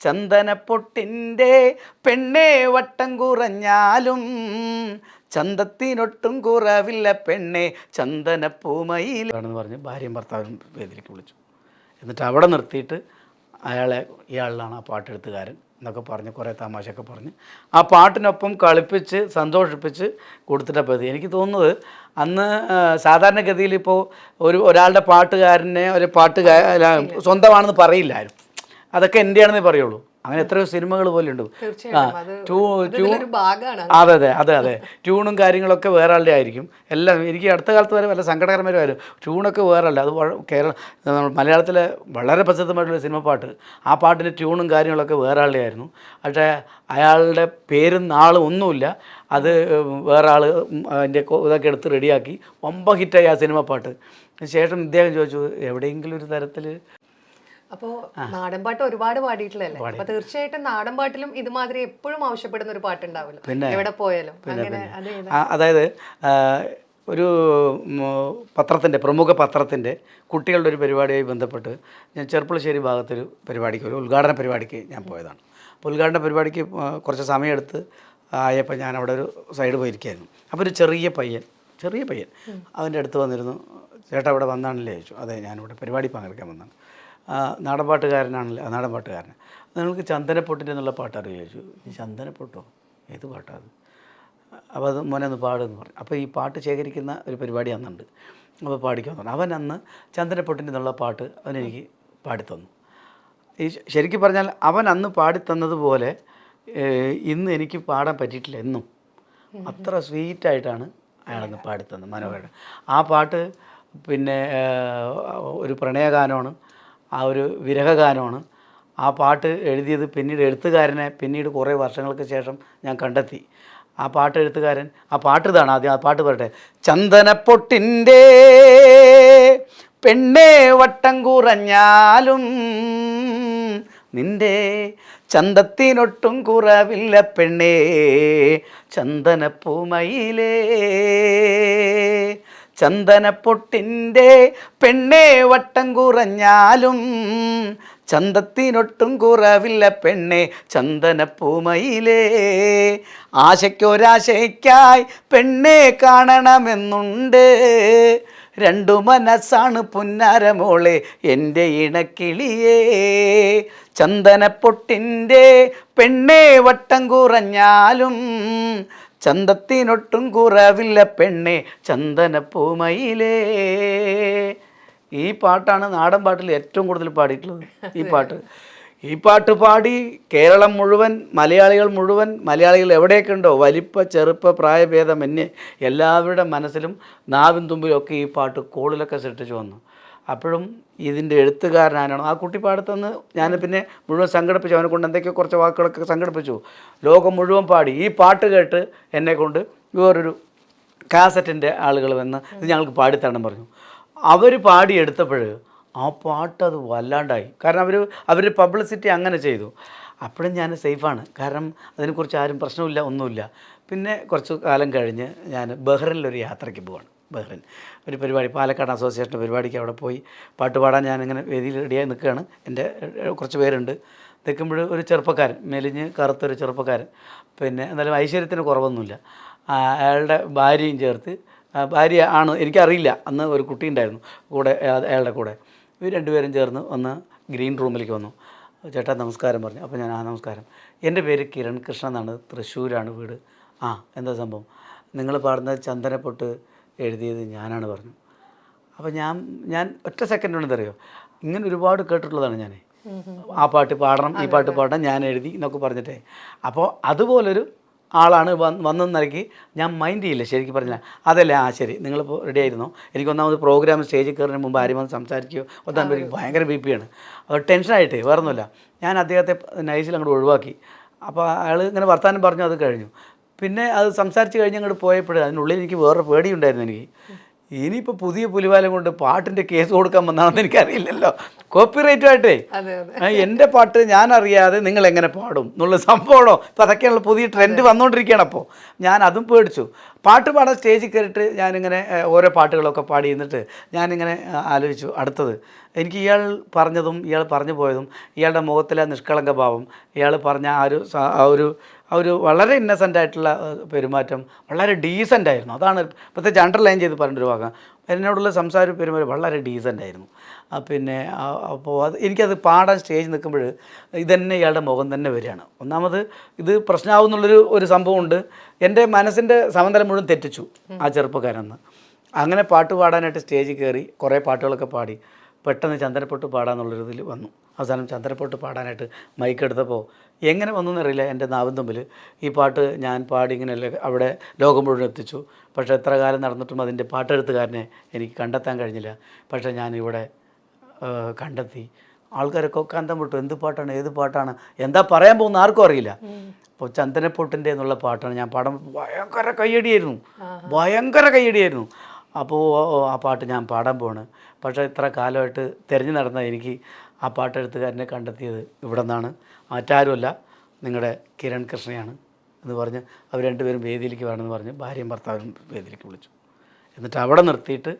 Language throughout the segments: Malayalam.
ചന്ദനപ്പൊട്ടിന്റെ പെണ്ണേ വട്ടം കുറഞ്ഞാലും ചന്തത്തിനൊട്ടും കുറവില്ല പെണ്ണെ. ചന്ദനപ്പൂമയിലാണെന്ന് പറഞ്ഞ് ഭാര്യയും ഭർത്താവും വേദിയിലേക്ക് വിളിച്ചു. എന്നിട്ട് അവിടെ നിർത്തിയിട്ട് അയാളെ ഇയാളിലാണ് ആ പാട്ടെഴുത്തുകാരൻ എന്നൊക്കെ പറഞ്ഞ് കുറേ തമാശയൊക്കെ പറഞ്ഞ് ആ പാട്ടിനൊപ്പം കളിപ്പിച്ച് സന്തോഷിപ്പിച്ച് കൊടുത്തിട്ടാണ് പതി എനിക്ക് തോന്നുന്നത് അന്ന് സാധാരണഗതിയിൽ ഇപ്പോൾ ഒരു ഒരാളുടെ പാട്ടുകാരനെ ഒരു പാട്ടുകാര സ്വന്തമാണെന്ന് പറയില്ല ആരും അതൊക്കെ എന്റെയാണെന്നേ പറയുള്ളൂ. അങ്ങനെ എത്രയോ സിനിമകൾ പോലെ ഉണ്ട് അത് അത് അതെ അതെ ട്യൂണും കാര്യങ്ങളൊക്കെ വേറെ ആളുടെ ആയിരിക്കും. എല്ലാം എനിക്ക് അടുത്ത കാലത്ത് വരെ വല്ല സങ്കടകരമായ വരും ട്യൂണൊക്കെ വേറെ അല്ല അത് കേരള മലയാളത്തിലെ വളരെ പ്രസിദ്ധമായിട്ടുള്ള സിനിമ പാട്ട്. ആ പാട്ടിന്റെ ട്യൂണും കാര്യങ്ങളൊക്കെ വേറെ ആളുടെ ആയിരുന്നു. പക്ഷേ അയാളുടെ പേരും നാളും ഒന്നുമില്ല. അത് വേറെ ആൾ അതിന്റെ ഇതൊക്കെ എടുത്ത് റെഡിയാക്കി. ഒമ്പ ഹിറ്റായി ആ സിനിമ പാട്ട്. ശേഷം ഇദ്ദേഹം ചോദിച്ചു എവിടെയെങ്കിലും ഒരു തരത്തിൽ അപ്പോ നാടൻപാട്ട് ഒരുപാട് പാടിയിട്ടുള്ളല്ലേ അപ്പൊ തീർച്ചയായിട്ടും നാടൻപാട്ടിലും ഇതുമാതിരി എപ്പോഴും ആവശ്യപ്പെടുന്ന ഒരു പാട്ടുണ്ടാവുമല്ലോ പിന്നെ. എവിടെ പോയാലും. അങ്ങനെ അതായത് ഒരു പത്രത്തിന്റെ പ്രമുഖ പത്രത്തിന്റെ കുട്ടികളുടെ ഒരു പരിപാടിയായി ബന്ധപ്പെട്ട് ഞാൻ ചെറുപ്പളശ്ശേരി ഭാഗത്തൊരു പരിപാടിക്ക് ഒരു ഉദ്ഘാടന പരിപാടിക്ക് ഞാൻ പോയതാണ്. അപ്പോൾ ഉദ്ഘാടന പരിപാടിക്ക് കുറച്ച് സമയമെടുത്ത് ആയപ്പോൾ ഞാൻ അവിടെ ഒരു സൈഡ് പോയിരിക്കുകയായിരുന്നു. അപ്പോൾ ഒരു ചെറിയ പയ്യൻ ചെറിയ പയ്യൻ അവന്റെ അടുത്ത് വന്നിരുന്നു. ചേട്ടാ ഇവിടെ വന്നാണല്ലേ ചോദിച്ചു. അതെ ഞാനിവിടെ പരിപാടി പങ്കെടുക്കാൻ വന്നാണ്. ആ, നാടൻപാട്ടുകാരൻ. നിങ്ങൾക്ക് ചന്ദനപ്പൊട്ടിന്റെ എന്നുള്ള പാട്ട് അറിയോ ചോദിച്ചു ചന്ദനപ്പൊട്ടോ? ഏത് പാട്ടാണ് അപ്പോൾ അത് മോനെ ഒന്ന് പാടുമെന്ന് പറഞ്ഞു. അപ്പോൾ ഈ പാട്ട് ശേഖരിക്കുന്ന ഒരു പരിപാടി അന്നുണ്ട്. അപ്പോൾ പാടിക്കാൻ തന്നു അവൻ അന്ന് ചന്ദനപ്പൊട്ടിന്റെ എന്നുള്ള പാട്ട് അവനെനിക്ക് പാടിത്തന്നു. ഈ ശരിക്കും പറഞ്ഞാൽ അവൻ അന്ന് പാടിത്തന്നതുപോലെ ഇന്ന് എനിക്ക് പാടാൻ പറ്റിയിട്ടില്ല എന്നും. അത്ര സ്വീറ്റായിട്ടാണ് അയാളന്ന് പാടിത്തന്നത് മനോഹരൻ ആ പാട്ട് പിന്നെ ഒരു പ്രണയഗാനമാണ്. ആ ഒരു വിരഹഗാനമാണ്. ആ പാട്ട് എഴുതിയത് പിന്നീട് എഴുത്തുകാരനെ പിന്നീട് കുറേ വർഷങ്ങൾക്ക് ശേഷം ഞാൻ കണ്ടെത്തി. ആ പാട്ട് എഴുത്തുകാരൻ ആ പാട്ട് ഇതാണ് ആദ്യം ആ പാട്ട് പറട്ടെ ചന്ദനപ്പൊട്ടിന്റെ പെണ്ണേ വട്ടം കുറഞ്ഞാലും നിന്റെ ചന്തത്തിനൊട്ടും കുറവില്ല പെണ്ണേ ചന്ദനപ്പൂമയിലേ. ചന്ദനപ്പൊട്ടിന്റെ പെണ്ണേ വട്ടം കുറഞ്ഞാലും ചന്തത്തിനൊട്ടും കുറവില്ല പെണ്ണെ ചന്ദനപ്പൂമയിലേ. ആശയ്ക്കൊരാശയ്ക്കായി പെണ്ണെ കാണണമെന്നുണ്ട്. രണ്ടു മനസ്സാണ് പുന്നാരമോളെ എന്റെ ഇണക്കിളിയേ. ചന്ദനപ്പൊട്ടിന്റെ പെണ്ണേ വട്ടം കുറഞ്ഞാലും ചന്തത്തിനൊട്ടും കുറവില്ല പെണ്ണെ ചന്ദനപ്പൂമയിലേ ഈ പാട്ടാണ് നാടൻ പാട്ടിൽ ഏറ്റവും കൂടുതൽ പാടിയിട്ടുള്ളത്. ഈ പാട്ട്. ഈ പാട്ട് പാടി കേരളം മുഴുവൻ മലയാളികൾ മുഴുവൻ മലയാളികൾ എവിടെയൊക്കെ ഉണ്ടോ വലിപ്പ ചെറുപ്പ പ്രായഭേദം എന്നെ എല്ലാവരുടെ മനസ്സിലും നാവിൻ തുമ്പിലൊക്കെ ഈ പാട്ട് കോളിലൊക്കെ സൃഷ്ടിച്ചു വന്നു. അപ്പോഴും ഇതിന്റെ എഴുത്തുകാരനാണ് ആ കുട്ടി പാടത്തെന്ന് ഞാൻ പിന്നെ മുഴുവൻ സംഘടിപ്പിച്ചു. അവനെ കൊണ്ട് എന്തൊക്കെയോ കുറച്ച് വാക്കുകളൊക്കെ സംഘടിപ്പിച്ചു. ലോകം മുഴുവൻ പാടി. ഈ പാട്ട് കേട്ട് എന്നെ കൊണ്ട് വേറൊരു കാസറ്റിന്റെ ആളുകൾ വന്ന് ഇത് ഞങ്ങൾക്ക് പാടിത്തരണം പറഞ്ഞു. അവർ പാടിയെടുത്തപ്പോൾ ആ പാട്ട് അത് വല്ലാണ്ടായി. കാരണം അവർ അവർ പബ്ലിസിറ്റി അങ്ങനെ ചെയ്തു. അപ്പോഴും ഞാൻ സേഫാണ്. കാരണം അതിനെക്കുറിച്ച് ആരും പ്രശ്നമില്ല ഒന്നുമില്ല. പിന്നെ കുറച്ച് കാലം കഴിഞ്ഞ് ഞാൻ ബഹ്റിനിലൊരു യാത്രയ്ക്ക് പോവാണ്. ബഹ്റിൻ. ഒരു പരിപാടി പാലക്കാട് അസോസിയേഷന്റെ പരിപാടിക്ക് അവിടെ പോയി പാട്ട് പാടാൻ ഞാനിങ്ങനെ വേദിയിൽ റെഡിയായി നിൽക്കുകയാണ്. എന്റെ കുറച്ച് പേരുണ്ട്. നിൽക്കുമ്പോൾ ഒരു ചെറുപ്പക്കാരൻ മെലിഞ്ഞ് കറുത്തൊരു ചെറുപ്പക്കാരൻ. പിന്നെ എന്തായാലും ഐശ്വര്യത്തിന് കുറവൊന്നുമില്ല. അയാളുടെ ഭാര്യയും ചേർത്ത് ഭാര്യ ആണ് എനിക്കറിയില്ല. അന്ന് ഒരു കുട്ടി ഉണ്ടായിരുന്നു കൂടെ അയാ- അയാളുടെ കൂടെ. ഇവർ രണ്ടുപേരും ചേർന്ന് ഒന്ന് ഗ്രീൻ റൂമിലേക്ക് വന്നു. ചേട്ടാ നമസ്കാരം പറഞ്ഞു. അപ്പോൾ ഞാൻ ആ നമസ്കാരം. എന്റെ പേര് കിരൺ കൃഷ്ണൻ എന്നാണ്. തൃശ്ശൂരാണ് വീട്. ആ എന്താ സംഭവം? നിങ്ങൾ പാടുന്ന ചന്ദനപ്പൊട്ട് എഴുതിയത് ഞാനാണ് പറഞ്ഞു. അപ്പോൾ ഞാൻ ഞാൻ ഒറ്റ സെക്കൻഡ് ഉണ്ടെന്നറിയോ ഇങ്ങനെ ഒരുപാട് കേട്ടിട്ടുള്ളതാണ് ഞാൻ ആ പാട്ട് പാടണം ഈ പാട്ട് പാടണം ഞാൻ എഴുതി എന്നൊക്കെ പറഞ്ഞിട്ടേ. അപ്പോൾ അതുപോലൊരു ആളാണ് വന്ന് നൽകി ഞാൻ മൈൻഡ് ചെയ്യില്ല ശരിക്കും പറഞ്ഞില്ല. അതല്ലേ? ആ ശരി. നിങ്ങളിപ്പോൾ റെഡി ആയിരുന്നോ. എനിക്ക് ഒന്നാമത് പ്രോഗ്രാം സ്റ്റേജിൽ കയറുന്നതിന് മുമ്പ് ആരും വന്ന് സംസാരിക്കുകയോ ഒന്നാമത് എനിക്ക് ഭയങ്കര ബി പിയാണ് അത് ടെൻഷനായിട്ട് വേറൊന്നുമില്ല. ഞാൻ അദ്ദേഹത്തെ നൈസിൽ അങ്ങോട്ട് ഒഴിവാക്കി. അപ്പോൾ അയാൾ ഇങ്ങനെ വർത്താനം പറഞ്ഞു അത് കഴിഞ്ഞു. പിന്നെ അത് സംസാരിച്ച് കഴിഞ്ഞ് അങ്ങോട്ട് പോയപ്പോൾ അതിനുള്ളിൽ എനിക്ക് വേറെ പേടിയുണ്ടായിരുന്നു എനിക്ക്. ഇനിയിപ്പോൾ പുതിയ പുലിവാലം കൊണ്ട് പാട്ടിന്റെ കേസ് കൊടുക്കാൻ വന്നാണെന്ന് എനിക്കറിയില്ലല്ലോ. കോപ്പിറൈറ്റുമായിട്ടേ എന്റെ പാട്ട് ഞാൻ അറിയാതെ നിങ്ങൾ എങ്ങനെ പാടും എന്നുള്ള സംഭവമാണോ? ഇപ്പോൾ അതൊക്കെയുള്ള പുതിയ ട്രെൻഡ് വന്നുകൊണ്ടിരിക്കുകയാണ് അപ്പോൾ ഞാൻ അതും പേടിച്ചു. പാട്ട് പാടാൻ സ്റ്റേജിൽ കയറിയിട്ട് ഞാനിങ്ങനെ ഓരോ പാട്ടുകളൊക്കെ പാടി എന്നിട്ട് ഞാനിങ്ങനെ ആലോചിച്ചു. അടുത്തത് എനിക്ക് ഇയാൾ പറഞ്ഞതും ഇയാൾ പറഞ്ഞു പോയതും ഇയാളുടെ മുഖത്തിലെ നിഷ്കളങ്ക ഭാവം ഇയാൾ പറഞ്ഞ ആ ഒരു ആ ഒരു ആ ഒരു വളരെ ഇന്നസെന്റ് ആയിട്ടുള്ള പെരുമാറ്റം വളരെ ഡീസന്റ് ആയിരുന്നു. അതാണ് പ്രത്യേകിച്ച് അണ്ടർലൈൻ ചെയ്ത് പറഞ്ഞൊരു ഭാഗം എന്നോടുള്ള സംസാര പെരുമാറ്റം വളരെ ഡീസന്റ് ആയിരുന്നു. പിന്നെ അപ്പോൾ അത് എനിക്കത് പാടാൻ സ്റ്റേജ് നിൽക്കുമ്പോൾ ഇതന്നെ ഇയാളുടെ മുഖം തന്നെ വരികയാണ്. ഒന്നാമത് ഇത് പ്രശ്നമാവുന്നുള്ളൊരു ഒരു സംഭവമുണ്ട് എന്റെ മനസ്സിന്റെ സമനില മുഴുവൻ തെറ്റിച്ചു ആ ചെറുപ്പക്കാരെന്ന്. അങ്ങനെ പാട്ട് പാടാനായിട്ട് സ്റ്റേജിൽ കയറി കുറേ പാട്ടുകളൊക്കെ പാടി പെട്ടെന്ന് ചന്ദനപ്പൊട്ട് പാടാന്നുള്ളൊരു ഇതിൽ വന്നു. അവസാനം ചന്ദനപ്പൊട്ട് പാടാനായിട്ട് മൈക്ക് എടുത്തപ്പോൾ എങ്ങനെ വന്നു എന്നറിയില്ല. എന്റെ നാവും തമ്മിൽ ഈ പാട്ട് ഞാൻ പാടി ഇങ്ങനെ അവിടെ ലോകം മുഴുവൻ എത്തിച്ചു. പക്ഷേ എത്ര കാലം നടന്നിട്ടും അതിന്റെ പാട്ടെഴുത്തുകാരനെ എനിക്ക് കണ്ടെത്താൻ കഴിഞ്ഞില്ല. പക്ഷേ ഏഹ്, കണ്ടെത്തി. ആൾക്കാരൊക്കെ കൊക്കാന്തം വിട്ടു. എന്ത് പാട്ടാണ്? ഏത് പാട്ടാണ്? എന്താ പറയാൻ പോകുന്ന ആർക്കും അറിയില്ല. അപ്പോൾ ചന്ദനപ്പൊട്ടിന്റെ എന്നുള്ള പാട്ടാണ്. ഞാൻ പാടാൻ ഭയങ്കര കയ്യടിയായിരുന്നു. ഭയങ്കര കയ്യടിയായിരുന്നു. അപ്പോൾ ആ പാട്ട് ഞാൻ പാടാൻ പോവാണ്. പക്ഷേ ഇത്ര കാലമായിട്ട് തിരഞ്ഞു നടന്ന എനിക്ക് ആ പാട്ടെഴുത്തുകാരനെ കണ്ടെത്തിയത് ഇവിടെ നിന്നാണ്. മറ്റാരുമല്ല. നിങ്ങളുടെ കിരൺ കൃഷ്ണയാണ് എന്ന് പറഞ്ഞ് അവർ രണ്ടുപേരും വേദിയിലേക്ക് വേണമെന്ന് പറഞ്ഞ് ഭാര്യയും ഭർത്താവും വേദിയിലേക്ക് വിളിച്ചു. എന്നിട്ട് അവിടെ നിർത്തിയിട്ട്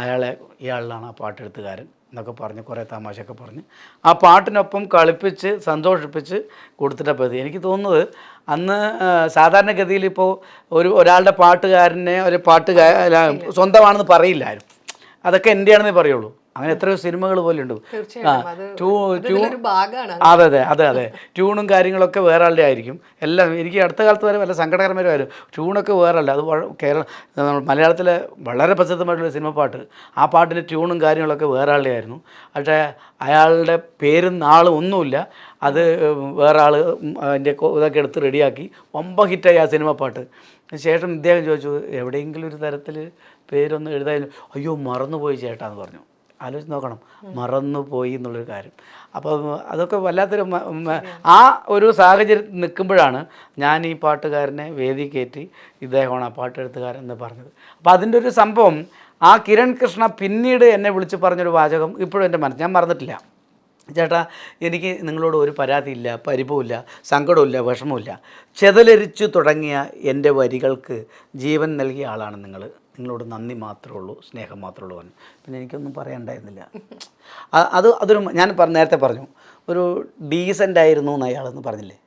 അയാളെ ഇയാളിലാണ് ആ പാട്ടെഴുത്തുകാരൻ. എന്നൊക്കെ പറഞ്ഞ് കുറേ തമാശയൊക്കെ പറഞ്ഞ് ആ പാട്ടിനൊപ്പം കളിപ്പിച്ച് സന്തോഷിപ്പിച്ച് കൊടുത്തിട്ടാണ് പതി. എനിക്ക് തോന്നുന്നത് അന്ന് സാധാരണഗതിയിൽ ഇപ്പോൾ ഒരു ഒരാളുടെ പാട്ടുകാരനെ ഒരു പാട്ടുകാര സ്വന്തമാണെന്ന് പറയില്ല ആരും അതൊക്കെ എന്റെയാണെന്നേ പറയുള്ളൂ. അങ്ങനെ എത്രയോ സിനിമകൾ പോലെ ഉണ്ട് തീർച്ചയായിട്ടും അത് അത് അതെ അതെ ട്യൂണും കാര്യങ്ങളൊക്കെ വേറെ ആളുടെ ആയിരിക്കും. എല്ലാം എനിക്ക് അടുത്ത കാലത്ത് വരെ വല്ല സങ്കടകരമായിരുന്നു ട്യൂണൊക്കെ വേറെ അല്ല അത് കേരള മലയാളത്തിലെ വളരെ പ്രസിദ്ധമായിട്ടുള്ള സിനിമ പാട്ട്. ആ പാട്ടിന്റെ ട്യൂണും കാര്യങ്ങളൊക്കെ വേറെ ആളുടെ ആയിരുന്നു. പക്ഷേ അയാളുടെ പേരും നാളും ഒന്നുമില്ല. അത് വേറെ ആൾ അതിന്റെ ഇതൊക്കെ എടുത്ത് റെഡിയാക്കി ഒമ്പ ഹിറ്റായി ആ സിനിമ പാട്ട്. ശേഷം ഇദ്ദേഹം ചോദിച്ചു എവിടെയെങ്കിലും ഒരു തരത്തിൽ പേരൊന്ന് എഴുതാൻ? അയ്യോ മറന്നുപോയി ചേട്ടാന്ന് പറഞ്ഞു. ആലോചിച്ച് നോക്കണം. മറന്നുപോയി എന്നുള്ളൊരു കാര്യം. അപ്പോൾ അതൊക്കെ വല്ലാത്തൊരു ആ ഒരു സാഹചര്യത്തിൽ നിൽക്കുമ്പോഴാണ് ഞാൻ ഈ പാട്ടുകാരനെ വേദി കയറ്റി ഇദ്ദേഹമാണ് ആ പാട്ടെഴുത്തുകാരൻ എന്ന് പറഞ്ഞത്. അപ്പോൾ അതിന്റെ ഒരു സംഭവം ആ കിരൺ കൃഷ്ണ പിന്നീട് എന്നെ വിളിച്ച് പറഞ്ഞൊരു വാചകം ഇപ്പോഴും എന്റെ മനസ്സ് ഞാൻ മറന്നിട്ടില്ല. ചേട്ടാ എനിക്ക് നിങ്ങളോട് ഒരു പരാതിയില്ല പരിഭവമില്ല സങ്കടമില്ല വിഷമമില്ല ചെതലരിച്ചു തുടങ്ങിയ എന്റെ വരികൾക്ക് ജീവൻ നൽകിയ ആളാണ് നിങ്ങൾ. നിങ്ങളോട് നന്ദി മാത്രമേ ഉള്ളൂ സ്നേഹം മാത്രമേ ഉള്ളൂ പറഞ്ഞു പിന്നെ എനിക്കൊന്നും പറയണ്ടായിരുന്നില്ല അത് അതൊരു ഞാൻ നേരത്തെ പറഞ്ഞു ഒരു ഡീസന്റ് ആയിരുന്നു എന്ന് അയാളെന്ന് പറഞ്ഞില്ലേ?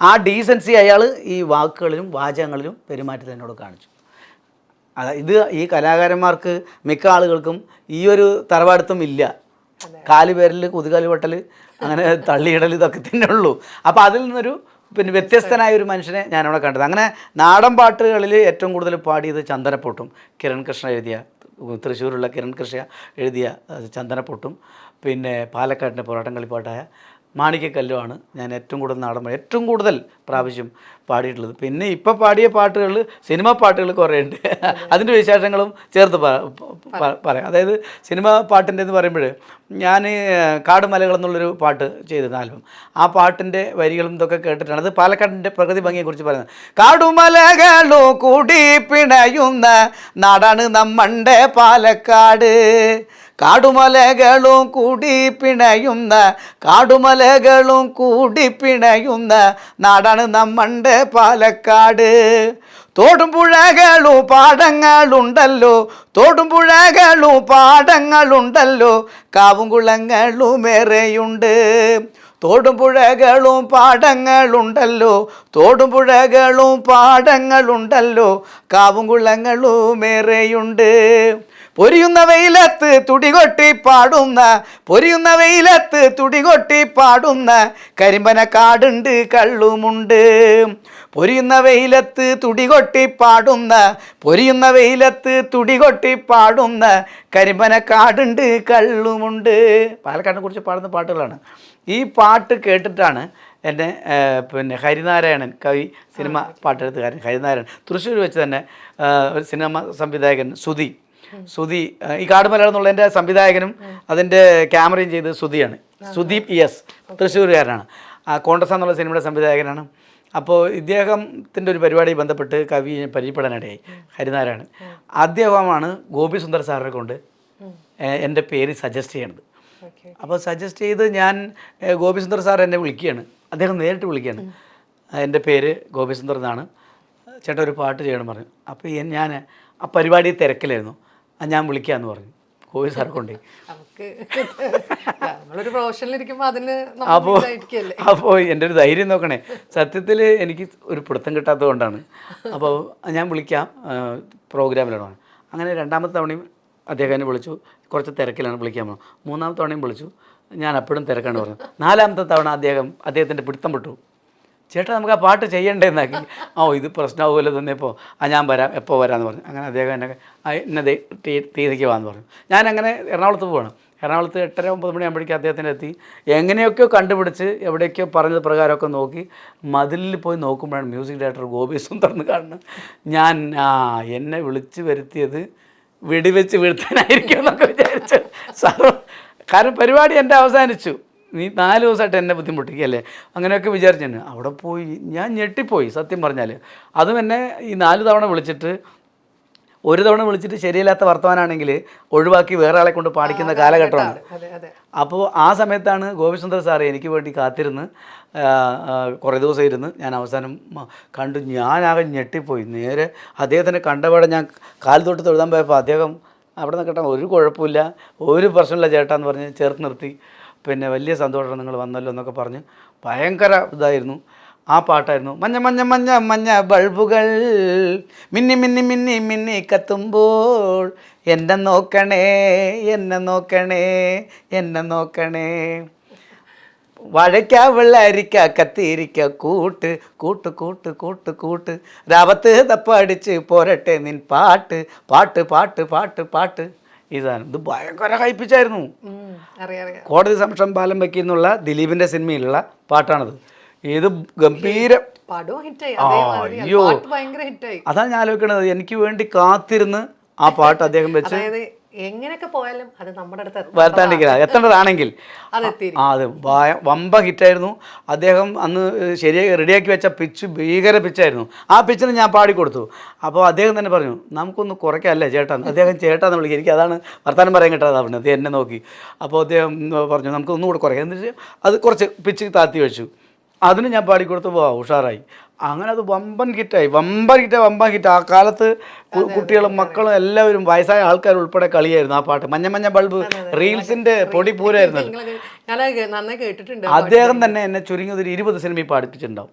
ആ ഡീസൻസി അയാൾ ഈ വാക്കുകളിലും വാചകങ്ങളിലും പെരുമാറ്റത്തിൽ എന്നോട് കാണിച്ചു. ഇത് ഈ കലാകാരന്മാർക്ക് മിക്ക ആളുകൾക്കും ഈ ഒരു തറവാടുത്തം ഇല്ല. കാൽ പേരിൽ കുതുകാൽ വെട്ടൽ അങ്ങനെ തള്ളിയിടൽ ഇതൊക്കെ തന്നെ ഉള്ളൂ. അപ്പോൾ അതിൽ നിന്നൊരു പിന്നെ വ്യത്യസ്തനായ ഒരു മനുഷ്യനെ ഞാനവിടെ കണ്ടത്. അങ്ങനെ നാടൻ പാട്ടുകളിൽ ഏറ്റവും കൂടുതൽ പാടിയത് ചന്ദനപ്പൊട്ടും. കിരൺ കൃഷ്ണ എഴുതിയ തൃശ്ശൂരുള്ള കിരൺ കൃഷ്ണ എഴുതിയ ചന്ദനപ്പൊട്ടും. പിന്നെ പാലക്കാടിന്റെ പോരാട്ടം കളിപ്പാട്ടായ മാണിക്കക്കല്ലുമാണ് ഞാൻ ഏറ്റവും കൂടുതൽ നാടൻ ഏറ്റവും കൂടുതൽ പ്രാവശ്യം പാടിയിട്ടുള്ളത്. പിന്നെ ഇപ്പോൾ പാടിയ പാട്ടുകൾ സിനിമ പാട്ടുകൾ കുറേ ഉണ്ട് അതിന്റെ വിശേഷങ്ങളും ചേർത്ത് പറയാം. അതായത് സിനിമ പാട്ടിന്റെ എന്ന് പറയുമ്പോൾ ഞാൻ കാടുമലകൾ എന്നുള്ളൊരു പാട്ട് ചെയ്തിരുന്ന ആൽബം. ആ പാട്ടിന്റെ വരികളും ഇതൊക്കെ കേട്ടിട്ടാണ് അത് പാലക്കാടിന്റെ പ്രകൃതി ഭംഗിയെക്കുറിച്ച് പറയുന്നത്. കാടുമലകളോ കൂടി പിണയുന്ന നാടാണ് നമ്മളുടെ പാലക്കാട്. കാടുമലകളും കൂടി പിണയുന്ന കാടുമലകളും കൂടി പിണയുന്ന നാടാണ് നമ്മളുടെ പാലക്കാട്. തോടും പാടങ്ങളുണ്ടല്ലോ തോടും പാടങ്ങളുണ്ടല്ലോ കാവും ഏറെയുണ്ട്. തോടും പുഴകളും പാടങ്ങളുണ്ടല്ലോ തോടും പുഴകളും പാടങ്ങളുണ്ടല്ലോ കാവും കുളങ്ങളും ഏറെയുണ്ട്. പൊരിയുന്ന വെയിലത്ത് തുടികൊട്ടി പാടുന്ന പൊരിയുന്ന വെയിലത്ത് തുടികൊട്ടി പാടുന്ന കരിമ്പന കാടുണ്ട് കള്ളുമുണ്ട്. പൊരിയുന്ന വെയിലത്ത് തുടികൊട്ടി പാടുന്ന പൊരിയുന്ന വെയിലത്ത് തുടികൊട്ടി പാടുന്ന കരിമ്പന കാടുണ്ട് കള്ളുമുണ്ട്. പാലക്കാടിനെ കുറിച്ച് പാടുന്ന പാട്ടുകളാണ്. ഈ പാട്ട് കേട്ടിട്ടാണ് എന്റെ പിന്നെ ഹരിനാരായണൻ കവി സിനിമ പാട്ടെഴുത്തുകാരൻ ഹരിനാരായണൻ തൃശ്ശൂർ വെച്ച് തന്നെ ഒരു സിനിമ സംവിധായകൻ സുധി സുധി ഈ കാട് മലയാളം എന്നുള്ള എന്റെ സംവിധായകനും അതിന്റെ ക്യാമറയും ചെയ്തത് സുധിയാണ്. സുദീപ് എസ് തൃശ്ശൂരുകാരനാണ്. ആ കോൺഗ്രസ് എന്നുള്ള സിനിമയുടെ സംവിധായകനാണ്. അപ്പോൾ ഇദ്ദേഹത്തിന്റെ ഒരു പരിപാടി ബന്ധപ്പെട്ട് കവി പരിചയപ്പെടാനിടയായി. ഹരിനാരായണൻ. അദ്ദേഹമാണ് ഗോപി സുന്ദർ സാറിനെ കൊണ്ട് എന്റെ പേര് സജസ്റ്റ് ചെയ്യണത്. അപ്പോൾ സജസ്റ്റ് ചെയ്ത് ഞാൻ ഗോപി ഗോപിസുന്ദർ സാർ എന്നെ വിളിക്കുകയാണ്. അദ്ദേഹം നേരിട്ട് വിളിക്കുകയാണ്. എന്റെ പേര് ഗോപിസുന്ദർ എന്നാണ്. ചേട്ടൻ ഒരു പാട്ട് ചെയ്യണം പറഞ്ഞു. അപ്പോൾ ഞാൻ ആ പരിപാടി തിരക്കിലായിരുന്നു. ഞാൻ വിളിക്കാന്ന് പറഞ്ഞു. കോഴി സാർ കൊണ്ടേ അപ്പോൾ അപ്പോൾ എന്റെ ഒരു ധൈര്യം നോക്കണേ. സത്യത്തിൽ എനിക്ക് ഒരു പിടുത്തം കിട്ടാത്തത് കൊണ്ടാണ്. അപ്പോൾ ഞാൻ വിളിക്കാം. പ്രോഗ്രാമിലാണ് അങ്ങനെ രണ്ടാമത്തെ തവണയും അദ്ദേഹം എന്നെ വിളിച്ചു. കുറച്ച് തിരക്കിലാണ് വിളിക്കാൻ പോകുന്നത് മൂന്നാമത്തെ തവണയും വിളിച്ചു. ഞാൻ അപ്പോഴും തിരക്കാണ് പറഞ്ഞു നാലാമത്തെ തവണ അദ്ദേഹം അദ്ദേഹത്തിന്റെ പിടുത്തം വിട്ടു. ചേട്ടാ നമുക്ക് ആ പാട്ട് ചെയ്യണ്ടേ എന്നാക്കി ഓ ഇത് പ്രശ്നമാവുമല്ലോ തന്നെ ഇപ്പോൾ ആ ഞാൻ വരാം എപ്പോൾ വരാമെന്ന് പറഞ്ഞു. അങ്ങനെ അദ്ദേഹം എന്നെ എന്നെ തീയതിക്ക് വാന്ന് പറഞ്ഞു. ഞാൻ അങ്ങനെ എറണാകുളത്ത് പോവാണ്. എറണാകുളത്ത് എട്ടര ഒമ്പത് മണിയാകുമ്പോഴേക്കും അദ്ദേഹത്തിന്റെ എത്തി. എങ്ങനെയൊക്കെയോ കണ്ടുപിടിച്ച് എവിടെയൊക്കെയോ പറഞ്ഞത് പ്രകാരമൊക്കെ നോക്കി മതിലിൽ പോയി നോക്കുമ്പോഴാണ് മ്യൂസിക് ഡയറക്ടർ ഗോപി സുന്ദർന്ന് കാണുന്നത്. ഞാൻ ആ എന്നെ വിളിച്ച് വരുത്തിയത് വെടിവെച്ച് വീഴ്ത്താനായിരിക്കും എന്നൊക്കെ വിചാരിച്ചു സാറ് കാരണം പരിപാടി എന്റെ അവസാനിച്ചു. നീ നാല് ദിവസമായിട്ട് എന്നെ ബുദ്ധിമുട്ടിക്കല്ലേ അങ്ങനെയൊക്കെ വിചാരിച്ചു അവിടെ പോയി ഞാൻ ഞെട്ടിപ്പോയി സത്യം പറഞ്ഞാൽ അതും എന്നെ ഈ നാല് തവണ വിളിച്ചിട്ട് ഒരു തവണ വിളിച്ചിട്ട് ശരിയല്ലാത്ത വർത്തമാനാണെങ്കിൽ ഒഴിവാക്കി വേറെ ആളെ കൊണ്ട് പാടിക്കുന്ന കാലഘട്ടമാണ്. അപ്പോൾ ആ സമയത്താണ് ഗോപിചന്ദ്ര സാറ് എനിക്ക് വേണ്ടി കാത്തിരുന്ന് കുറേ ദിവസം ഇരുന്ന് ഞാൻ അവസാനം കണ്ടു. ഞാനാകെ ഞെട്ടിപ്പോയി. നേരെ അദ്ദേഹത്തിനെ കണ്ടപാടെ ഞാൻ കാൽ തൊട്ട് തൊഴുതാൻ പോയപ്പോൾ അദ്ദേഹം അവിടെ നിന്ന് നിൽക്കട്ടെ ഒരു കുഴപ്പമില്ല ഒരു പ്രശ്നമില്ല ചേട്ടാന്ന് പറഞ്ഞ് ചേർത്ത് നിർത്തി. പിന്നെ വലിയ സന്തോഷം നിങ്ങൾ വന്നല്ലോ എന്നൊക്കെ പറഞ്ഞ് ഭയങ്കര ഇതായിരുന്നു. ആ പാട്ടായിരുന്നു. മഞ്ഞ മഞ്ഞ മഞ്ഞ മഞ്ഞ ബൾബുകൾ മിന്നി മിന്നി മിന്നി മിന്നി കത്തുമ്പോൾ എന്നെ നോക്കണേ എന്നെ നോക്കണേ എന്നെ നോക്കണേ. വഴയ്ക്ക വെള്ളരിക്ക കത്തിരിക്ക കൂട്ട് കൂട്ട് കൂട്ട് കൂട്ട് കൂട്ട്. രാവത്ത് തപ്പടിച്ച് പോരട്ടെ നിൻ പാട്ട് പാട്ട് പാട്ട് പാട്ട് പാട്ട്. ഇതാണ് ഇത് ഭയങ്കര ഹൈപ്പിച്ചായിരുന്നു. കോടതി സംരക്ഷണം പാലം വെക്കുന്നുള്ള ദിലീപിന്റെ സിനിമയിലുള്ള പാട്ടാണത്. ഇത് ഗംഭീര അയ്യോ. അതാണ് ഞാൻ ആലോചിക്കണത്. എനിക്ക് വേണ്ടി കാത്തിരുന്ന് ആ പാട്ട് അദ്ദേഹം വെച്ച് എങ്ങനെയൊക്കെ പോയാലും അത് നമ്മുടെ അടുത്ത് വരത്താണ്ടിരിക്കുന്നത് എത്തേണ്ടതാണെങ്കിൽ. അത് വമ്പ ഹിറ്റായിരുന്നു. അദ്ദേഹം അന്ന് ശരിയായി റെഡിയാക്കി വെച്ച പിച്ച് ഭീകര പിച്ചായിരുന്നു ആ പിച്ചിന് ഞാൻ പാടിക്കൊടുത്തു. അപ്പോൾ അദ്ദേഹം തന്നെ പറഞ്ഞു നമുക്കൊന്ന് കുറയ്ക്കല്ലേ ചേട്ടൻ? അദ്ദേഹം ചേട്ടാ എന്ന് വിളിക്കുക എനിക്ക് അതാണ് വർത്താനം പറയാൻ കിട്ടാതെ അവിടെ അത് എന്നെ നോക്കി. അപ്പോൾ അദ്ദേഹം പറഞ്ഞു നമുക്ക് ഒന്നുകൂടെ കുറയ്ക്കാം. എന്ന് വെച്ചാൽ അത് കുറച്ച് പിച്ച് താത്തി വെച്ചു. അതിന് ഞാൻ പാടിക്കൊടുത്തു വാ ഉഷാറായി. അങ്ങനെ അത് വമ്പൻ ഹിറ്റായി. വമ്പൻ ഹിറ്റ് വമ്പൻ ഹിറ്റ് ആ കാലത്ത് കുട്ടികളും മക്കളും എല്ലാവരും വയസ്സായ ആൾക്കാർ ഉൾപ്പെടെ കളിയായിരുന്നു ആ പാട്ട്. മഞ്ഞ മഞ്ഞ ബൾബ് റീൽസിന്റെ പൊടി പൂരായിരുന്നു അദ്ദേഹം തന്നെ എന്നെ ചുരുങ്ങിയത് ഒരു ഇരുപത് സിനിമയിൽ പാടിപ്പിച്ചിട്ടുണ്ടാവും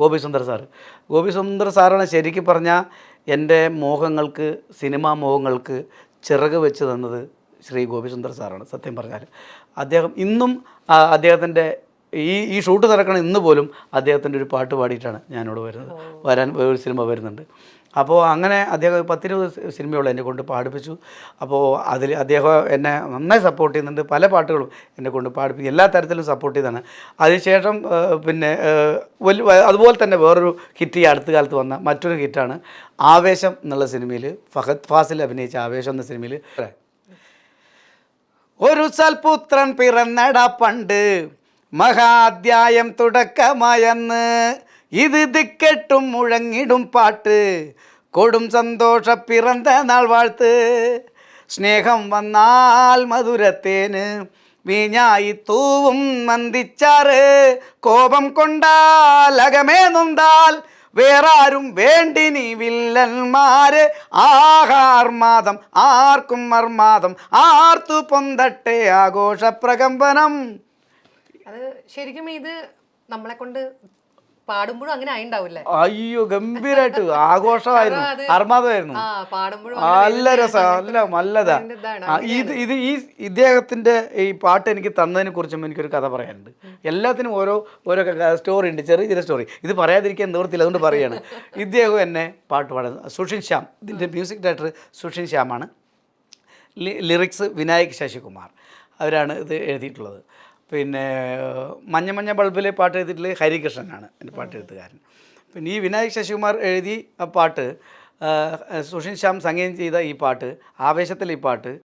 ഗോപി സുന്ദർ സാറ്. ഗോപി സുന്ദർ സാറാണ് ശരിക്കും പറഞ്ഞാൽ എന്റെ മോഹങ്ങൾക്ക് സിനിമാ മോഹങ്ങൾക്ക് ചിറക് വെച്ച് തന്നത് ശ്രീ ഗോപി സുന്ദർ സാറാണ് സത്യം പറഞ്ഞാൽ അദ്ദേഹം ഇന്നും അദ്ദേഹത്തിന്റെ ഈ ഈ ഷൂട്ട് നടക്കണ ഇന്ന് പോലും അദ്ദേഹത്തിന്റെ ഒരു പാട്ട് പാടിയിട്ടാണ് ഞാനിവിടെ വരുന്നത്. വരാൻ ഒരു സിനിമ വരുന്നുണ്ട്. അപ്പോൾ അങ്ങനെ അദ്ദേഹം പത്തിരുപത് സിനിമയുള്ള സിനിമയോളം എന്നെ കൊണ്ട് പാടിപ്പിച്ചു. അപ്പോൾ അതിൽ അദ്ദേഹം എന്നെ നന്നായി സപ്പോർട്ട് ചെയ്യുന്നുണ്ട്. പല പാട്ടുകളും എന്നെ കൊണ്ട് പാടിപ്പിക്കും എല്ലാ തരത്തിലും സപ്പോർട്ട് ചെയ്താണ്. അതിനുശേഷം പിന്നെ വലിയ അതുപോലെ തന്നെ വേറൊരു ഹിറ്റ് ഈ അടുത്ത കാലത്ത് വന്ന മറ്റൊരു ഹിറ്റാണ് ആവേശം എന്നുള്ള സിനിമയിൽ. ഫഹദ് ഫാസിൽ അഭിനയിച്ച ആവേശം എന്ന സിനിമയിൽ. ഒരു സൽപുത്രൻ പിറന്നട പണ്ട്. മഹാധ്യായം തുടക്കമായെന്ന് ഇത് ദിക്കെട്ടും മുഴങ്ങിടും പാട്ട്. കൊടും സന്തോഷ പിറந்த നാൾ വാഴ്ത്ത്. സ്നേഹം വന്നാൽ മധുരത്തേന് വീഞ്ഞായി തൂവും നന്ദിച്ചാറ് കോപം കൊണ്ടാൽ അകമേ നൊന്താൽ വേറാരും വേണ്ടിനി വില്ലന്മാര് ആഹാർമാദം ആർക്കും മർമാദം ആർത്തു പൊന്തട്ടെ ആഘോഷ പ്രകമ്പനം അത് ശരിക്കും ഇത് നമ്മളെ കൊണ്ട് പാടുമ്പോഴും അങ്ങനെ ആയിണ്ടാവില്ലേ? അയ്യോ ഗംഭീരായിട്ട്. ആഘോഷമായിരുന്നു. അർമാദമായിരുന്നു. നല്ല രസം നല്ല നല്ലതാ ഇത് ഇത് ഈ ഇദ്ദേഹത്തിന്റെ ഈ പാട്ട് എനിക്ക് തന്നതിനെ കുറിച്ചും എനിക്കൊരു കഥ പറയാനുണ്ട്. എല്ലാത്തിനും ഓരോ ഓരോ സ്റ്റോറി ഉണ്ട്. ചെറിയ ചെറിയ സ്റ്റോറി ഇത് പറയാതിരിക്കാൻ നിവൃത്തിയില്ല അതുകൊണ്ട് പറയാണ്. ഇദ്ദേഹം എന്നെ പാട്ട് പാടുന്നത്. സുഷിൻ ശ്യാം ഇതിന്റെ മ്യൂസിക് ഡയറക്ടർ സുഷിൻ ശ്യാമാണ്. ലിറിക്സ് വിനായക് ശശികുമാർ. അവരാണ് ഇത് എഴുതിയിട്ടുള്ളത്. പിന്നെ മഞ്ഞ മഞ്ഞ ബൾബിലെ പാട്ട് എഴുതിയിട്ടുള്ള ഹരികൃഷ്ണനാണ് എന്റെ പാട്ട് എഴുത്തുകാരൻ. പിന്നെ ഈ വിനായക് ശശികുമാർ എഴുതി ആ പാട്ട് സുഷിൻ ശ്യാം സംഗീതം ചെയ്ത ഈ പാട്ട് ആവേശത്തിൽ ഈ പാട്ട്